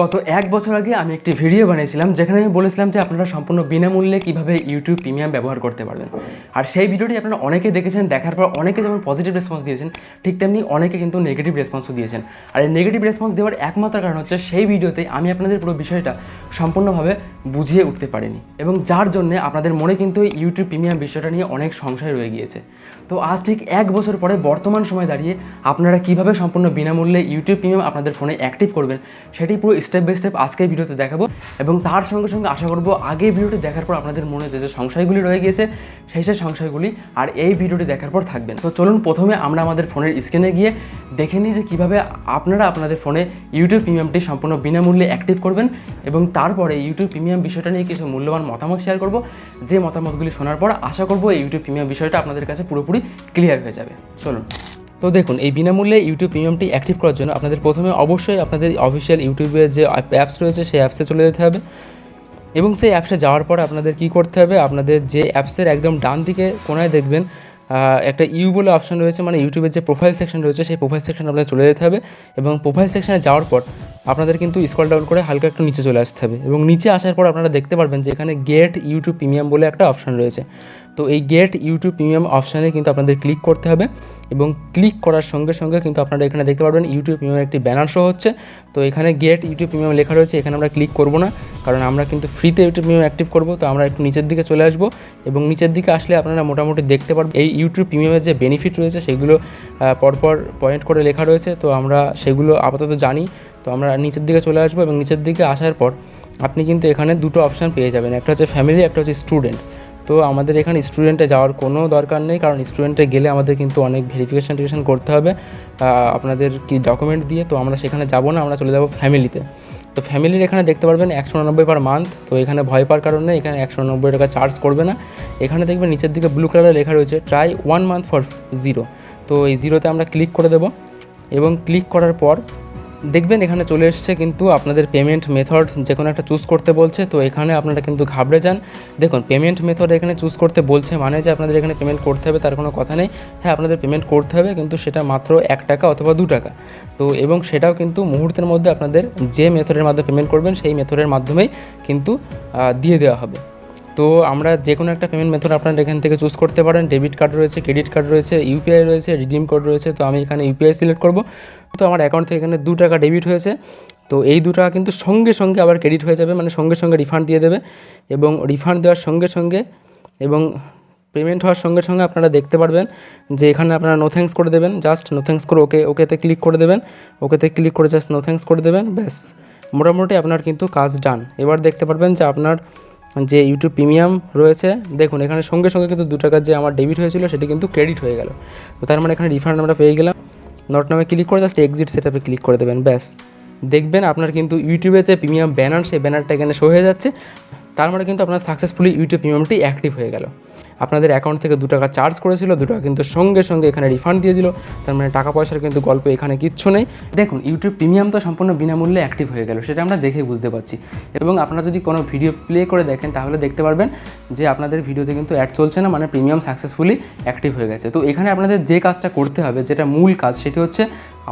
গত এক বছর আগে আমি একটি ভিডিও বানিয়েছিলাম যেখানে আমি বলেছিলাম যে আপনারা সম্পূর্ণ বিনামূল্যে কীভাবে ইউটিউব প্রিমিয়াম ব্যবহার করতে পারবেন। আর সেই ভিডিওটি আপনারা অনেকে দেখেছেন, দেখার পর অনেকে যেমন পজিটিভ রেসপন্স দিয়েছেন, ঠিক তেমনি অনেকে কিন্তু নেগেটিভ রেসপন্সও দিয়েছেন। আর এই নেগেটিভ রেসপন্স দেওয়ার একমাত্র কারণ হচ্ছে সেই ভিডিওতে আমি আপনাদের পুরো বিষয়টা সম্পূর্ণভাবে বুঝিয়ে উঠতে পারিনি। এবং যার জন্য আপনাদের মনে কিন্তু ইউটিউব প্রিমিয়াম বিষয়টা নিয়ে অনেক সংশয় রয়ে গিয়েছে। তো আজ ঠিক এক বছর পরে বর্তমান সময় দাঁড়িয়ে আপনারা কীভাবে সম্পূর্ণ বিনামূল্যে ইউটিউব প্রিমিয়াম আপনাদের ফোনে অ্যাক্টিভ করবেন, সেটি পুরো স্টেপ বাই স্টেপ আজকের ভিডিওতে দেখাবো এবং তার সঙ্গে সঙ্গে আশা করব আগে ভিডিওটি দেখার পর আপনাদের মনে যে যে সংশয়গুলি রয়ে গিয়েছে, সেই সেই সংশয়গুলি আর এই ভিডিওটি দেখার পর থাকবেন। তো চলুন প্রথমে আমরা আমাদের ফোনের স্ক্রিনে গিয়ে দেখে নিই যে কীভাবে আপনারা আপনাদের ফোনে ইউটিউব প্রিমিয়ামটি সম্পূর্ণ বিনামূল্যে অ্যাক্টিভ করবেন এবং তারপরে ইউটিউব প্রিমিয়াম বিষয়টা নিয়ে কিছু মূল্যবান মতামত শেয়ার করব। যে মতামতগুলি শোনার পর আশা করব এই ইউটিউব প্রিমিয়াম বিষয়টা আপনাদের কাছে পুরোপুরি ক্লিয়ার হয়ে যাবে। চলুন। তো দেখুন, এই বিনামূল্যে ইউটিউব প্রিমিয়ামটি অ্যাক্টিভ করার জন্য আপনাদের প্রথমে অবশ্যই আপনাদের অফিসিয়াল ইউটিউবের যে অ্যাপস রয়েছে, সেই অ্যাপসে চলে যেতে হবে। এবং সেই অ্যাপসে যাওয়ার পর আপনাদের কি করতে হবে? আপনাদের যে অ্যাপসের একদম ডান দিকে কোনায় দেখবেন একটা ইউ বলে অপশন রয়েছে মানে ইউটিউবের যে প্রোফাইল সেকশন রয়েছে, সেই প্রোফাইল সেকশন আপনাদের চলে যেতে হবে। এবং প্রোফাইল সেকশনে যাওয়ার পর আপনাদের কিন্তু স্ক্রল ডাউন করে হালকা একটু নিচে চলে আসতে হবে। এবং নিচে আসার পর আপনারা দেখতে পারবেন যে এখানে গেট ইউটিউব প্রিমিয়াম বলে একটা অপশন রয়েছে। তো এই গেট ইউটিউব প্রিমিয়াম অপশানে কিন্তু আপনাদের ক্লিক করতে হবে এবং ক্লিক করার সঙ্গে সঙ্গে কিন্তু আপনারা এখানে দেখতে পারবেন ইউটিউব প্রিমিয়ামের একটি ব্যানার শো হচ্ছে। তো এখানে গেট ইউটিউব প্রিমিয়াম লেখা রয়েছে, এখানে আমরা ক্লিক করব না, কারণ আমরা কিন্তু ফ্রিতে ইউটিউব প্রিমিয়াম অ্যাক্টিভ করব, তো আমরা একটু নিচের দিকে চলে আসব এবং নিচের দিকে আসলে আপনারা মোটামুটি দেখতে পারবেন এই ইউটিউব প্রিমিয়ামের যে বেনিফিট রয়েছে সেগুলো পরপর পয়েন্ট করে লেখা রয়েছে। তো আমরা সেগুলো আপাতত জানি, তো আমরা নিচের দিকে চলে আসব এবং নিচের দিকে আসার পর আপনি কিন্তু এখানে দুটো অপশান পেয়ে যাবেন, একটা হচ্ছে ফ্যামিলি একটা হচ্ছে স্টুডেন্ট তো আমাদের এখানে স্টুডেন্টে যাওয়ার কোনো দরকার নেই, কারণ স্টুডেন্টে গেলে আমাদের কিন্তু অনেক ভেরিফিকেশান টিকেশন করতে হবে। আপনাদের কি ডকুমেন্ট দিয়ে, তো আমরা সেখানে যাব না, আমরা চলে যাব ফ্যামিলিতে তো। ফ্যামিলির এখানে দেখতে পারবেন একশো উননব্বই পার মান্থ তো এখানে ভয় পাওয়ার কারণে এখানে একশো উননব্বই টাকা চার্জ করবে না। এখানে দেখবেন নিচের দিকে ব্লু কালারে লেখা রয়েছে try one month for zero তো এই জিরোতে আমরা ক্লিক করে দেবো এবং ক্লিক করার পর দেখবেন এখানে চলে এসছে কিন্তু আপনাদের পেমেন্ট মেথড যে কোনো একটা চুজ করতে বলছে, তো এখানে আপনারা কিন্তু ঘাবড়ে যান। দেখুন পেমেন্ট মেথড এখানে চুজ করতে বলছে মানে যে আপনাদের এখানে পেমেন্ট করতে হবে, তার কোনো কথা নেই। হ্যাঁ আপনাদের পেমেন্ট করতে হবে, কিন্তু সেটা মাত্র এক টাকা অথবা দু টাকা। তো এবং সেটাও কিন্তু মুহূর্তের মধ্যে আপনাদের যে মেথডের মাধ্যমে পেমেন্ট করবেন, সেই মেথডের মাধ্যমেই কিন্তু দিয়ে দেওয়া হবে। তো আমরা যে কোনো একটা পেমেন্ট মেথড আপনারা এখান থেকে চুজ করতে পারেন। ডেবিট কার্ড রয়েছে ক্রেডিট কার্ড রয়েছে ইউপিআই রয়েছে রিডিম কোড রয়েছে, তো আমি এখানে ইউপিআই সিলেক্ট করব। তো আমার অ্যাকাউন্ট থেকে এখানে দু টাকা ডেবিট হয়েছে। তো এই দু টাকা কিন্তু সঙ্গে সঙ্গে আবার ক্রেডিট হয়ে যাবে মানে সঙ্গে সঙ্গে রিফান্ড দিয়ে দেবে এবং রিফান্ড দেওয়ার সঙ্গে সঙ্গে এবং পেমেন্ট হওয়ার সঙ্গে সঙ্গে আপনারা দেখতে পারবেন যে এখানে আপনারা নো থ্যাঙ্কস করে দেবেন। জাস্ট নো থ্যাঙ্কস করে ওকে, ওকেতে ক্লিক করে দেবেন। ওকেতে ক্লিক করে জাস্ট নো থ্যাঙ্কস করে দেবেন। ব্যাস, মোটামুটি আপনার কিন্তু কাজ ডান এবার দেখতে পারবেন যে আপনার যে ইউটিউব প্রিমিয়াম রয়েছে, দেখুন, এখানে সঙ্গে সঙ্গে কিন্তু দু টাকার যে আমার ডেবিট হয়েছিল, সেটি কিন্তু ক্রেডিট হয়ে গেল। তো তার মানে এখানে রিফান্ড আমরা পেয়ে গেলাম। নট নামে ক্লিক করে জাস্ট এক্সিট সেটআপে ক্লিক করে দেবেন, ব্যাস। দেখবেন আপনার কিন্তু ইউটিউবে যে প্রিমিয়াম ব্যানার সেই ব্যানারটা এখানে শো হয়ে যাচ্ছে। তার মানে কিন্তু আপনার সাকসেসফুলি ইউটিউব প্রিমিয়ামটি অ্যাক্টিভ হয়ে গেল। আপনাদের অ্যাকাউন্ট থেকে দু টাকা চার্জ করেছিল, দু টাকা কিন্তু সঙ্গে সঙ্গে এখানে রিফান্ড দিয়ে দিল। তার মানে টাকা পয়সার কিন্তু গল্প এখানে কিচ্ছু নেই। দেখুন ইউটিউব প্রিমিয়াম তো সম্পূর্ণ বিনামূল্যে অ্যাক্টিভ হয়ে গেল, সেটা আমরা দেখে বুঝতে পারছি। এবং আপনারা যদি কোনো ভিডিও প্লে করে দেখেন, তাহলে দেখতে পারবেন যে আপনাদের ভিডিওতে কিন্তু অ্যাড চলছে না মানে প্রিমিয়াম সাকসেসফুলি অ্যাক্টিভ হয়ে গেছে। তো এখানে আপনাদের যে কাজটা করতে হবে, যেটা মূল কাজ, সেটি হচ্ছে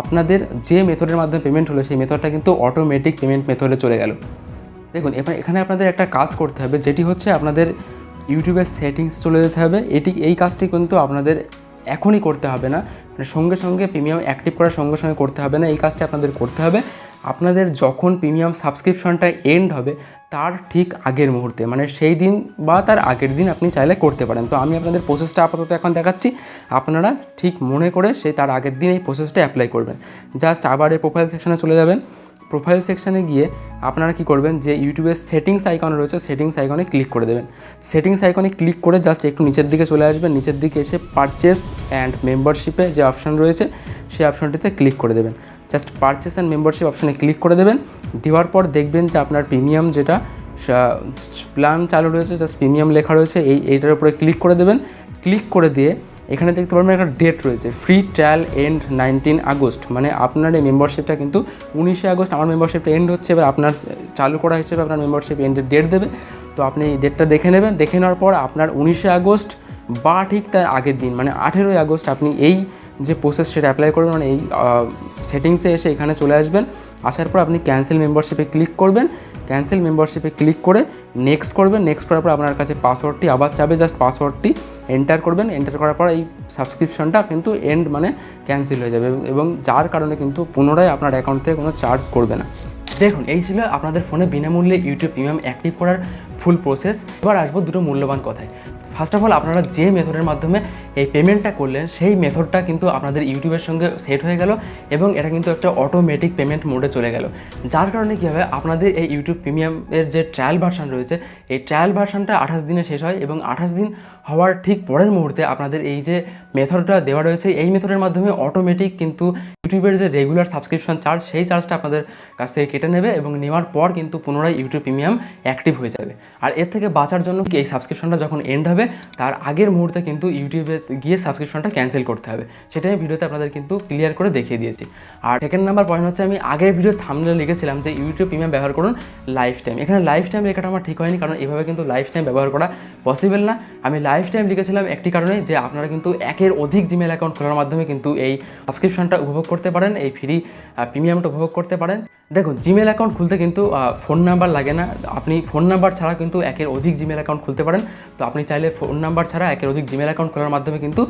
আপনাদের যে মেথডের মাধ্যমে পেমেন্ট হলো, সেই মেথডটা কিন্তু অটোমেটিক পেমেন্ট মেথডে চলে গেল। দেখুন এখানে আপনাদের একটা কাজ করতে হবে, যেটি হচ্ছে আপনাদের ইউটিউবের সেটিংস চলে যেতে হবে। এটি, এই কাজটি কিন্তু আপনাদের এখনই করতে হবে না। মানে সঙ্গে সঙ্গে প্রিমিয়াম অ্যাক্টিভ করার সঙ্গে সঙ্গে করতে হবে না। এই কাজটি আপনাদের করতে হবে। আপনাদের যখন প্রিমিয়াম সাবস্ক্রিপশনটা এন্ড হবে, তার ঠিক আগের মুহূর্তে মানে সেই দিন বা তার আগের দিন আপনি চাইলে করতে পারেন। তো আমি আপনাদের প্রসেসটা আপাতত এখন দেখাচ্ছি। আপনারা ঠিক মনে করে সেই তার আগের দিন এই প্রসেসটা অ্যাপ্লাই করবেন। জাস্ট আবার এই প্রোফাইল সেকশনে চলে যাবেন। প্রোফাইল সেকশানে গিয়ে আপনারা কি করবেন যে ইউটিউবের সেটিংস আইকন রয়েছে সেটিংস আইকনে ক্লিক করে দেবেন। সেটিংস আইকনে ক্লিক করে জাস্ট একটু নিচের দিকে চলে আসবেন। নিচের দিকে এসে পারচেস অ্যান্ড মেম্বারশিপে যে অপশান রয়েছে, সেই অপশানটিতে ক্লিক করে দেবেন। জাস্ট পারচেস অ্যান্ড মেম্বারশিপ অপশানে ক্লিক করে দেবেন। দেওয়ার পর দেখবেন যে আপনার প্রিমিয়াম যেটা প্ল্যান চালু রয়েছে জাস্ট প্রিমিয়াম লেখা রয়েছে, এই, এইটার উপরে ক্লিক করে দেবেন। ক্লিক করে দিয়ে এখানে দেখতে পারবেন একটা ডেট রয়েছে free trial end nineteen August. মানে আপনার এই মেম্বারশিপটা কিন্তু উনিশে আগস্ট আমার মেম্বারশিপটা এন্ড হচ্ছে, এবার আপনার চালু করা হিসেবে আপনার মেম্বারশিপ এন্ডের ডেট দেবে। তো আপনি এই ডেটটা দেখে নেবেন, দেখে নেওয়ার পর আপনার উনিশে আগস্ট বা ঠিক তার আগের দিন মানে আঠেরোই আগস্ট আপনি এই যে প্রসেস সেটা অ্যাপ্লাই করবেন মানে এই সেটিংসে এসে এখানে চলে আসবেন। আসার পর আপনি ক্যান্সেল মেম্বারশিপে ক্লিক করবেন। ক্যান্সেল মেম্বারশিপে ক্লিক করে নেক্সট করবেন। নেক্সট করার পর আপনার কাছে পাসওয়ার্ডটি আবার চাবে জাস্ট পাসওয়ার্ডটি এন্টার করবেন এন্টার করার পর এই সাবস্ক্রিপশনটা কিন্তু এন্ড মানে ক্যান্সেল হয়ে যাবে এবং যার কারণে কিন্তু পুনরায় আপনার অ্যাকাউন্ট থেকে কোনো চার্জ করবে না। দেখুন, এই ছিল আপনাদের ফোনে বিনামূল্যে ইউটিউব প্রিমিয়াম অ্যাক্টিভ করার ফুল প্রসেস এবার আসব দুটো মূল্যবান কথায়। ফার্স্ট অফ অল আপনারা যে মেথডের মাধ্যমে এই পেমেন্টটা করলেন, সেই মেথডটা কিন্তু আপনাদের ইউটিউবের সঙ্গে সেট হয়ে গেল এবং এটা কিন্তু একটা অটোমেটিক পেমেন্ট মোডে চলে গেল। যার কারণে কী হবে, আপনাদের এই ইউটিউব প্রিমিয়ামের যে ট্রায়াল ভার্সান রয়েছে, এই ট্রায়াল ভার্সানটা আঠাশ দিনে শেষ হয় এবং আঠাশ দিন হওয়ার ঠিক পরের মুহূর্তে আপনাদের এই যে মেথডটা দেওয়া রয়েছে, এই মেথডের মাধ্যমে অটোমেটিক কিন্তু ইউটিউবের যে রেগুলার সাবস্ক্রিপশন চার্জ সেই চার্জটা আপনাদের কাছ থেকে কেটে নেবে এবং নেওয়ার পর কিন্তু পুনরায় ইউটিউব প্রিমিয়াম অ্যাক্টিভ হয়ে যাবে। আর এর থেকে বাঁচার জন্য কি এই সাবস্ক্রিপশনটা যখন এন্ড হবে, তার আগের মুহূর্তে কিন্তু ইউটিউবে গিয়ে সাবস্ক্রিপশনটা ক্যান্সেল করতে হবে। সেটা আমি ভিডিওতে আপনাদের কিন্তু ক্লিয়ার করে দেখিয়ে দিয়েছি। আর সেকেন্ড নাম্বার পয়েন্ট হচ্ছে, আমি আগের ভিডিও থামলে লিখেছিলাম যে ইউটিউব প্রিমিয়াম ব্যবহার করুন লাইফ টাইম এখানে লাইফ টাইম লেখাটা আমার ঠিক হয়নি, কারণ এভাবে কিন্তু লাইফ টাইম ব্যবহার করা পসিবল না। আমি লাইফ টাইম লিখেছিলাম একটি কারণে যে আপনারা কিন্তু একের অধিক জিমেল অ্যাকাউন্ট খোলার মাধ্যমে কিন্তু এই সাবস্ক্রিপশনটা উপভোগ করতে পারেন, এই ফ্রি প্রিমিয়ামটা উপভোগ করতে পারেন। দেখুন জিমেল অ্যাকাউন্ট খুলতে কিন্তু ফোন নাম্বার লাগে না। আপনি ফোন নাম্বার ছাড়া কিন্তু একের অধিক জিমেল অ্যাকাউন্ট খুলতে পারেন। তো আপনি চাইলে ফোন নাম্বার ছাড়া একের অধিক জিমেল অ্যাকাউন্ট খোলার মাধ্যমে কিন্তু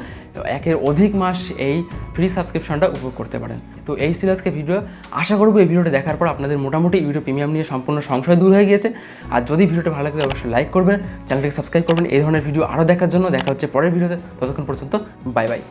একের অধিক মাস এই ফ্রি সাবস্ক্রিপশনটা উপভোগ করতে পারেন। তো এই ছিল আজকে ভিডিও আশা করব এই ভিডিওটা দেখার পর আপনাদের মোটামুটি ইউটিউব প্রিমিয়াম নিয়ে সম্পূর্ণ সংশয় দূর হয়ে গিয়েছে। আর যদি ভিডিওটা ভালো লাগে, অবশ্যই লাইক করবেন চ্যানেলটিকে সাবস্ক্রাইব করবেন। এই ধরনের ভিডিও আরও দেখার জন্য দেখা হচ্ছে পরের ভিডিওতে ততক্ষণ পর্যন্ত বাই বাই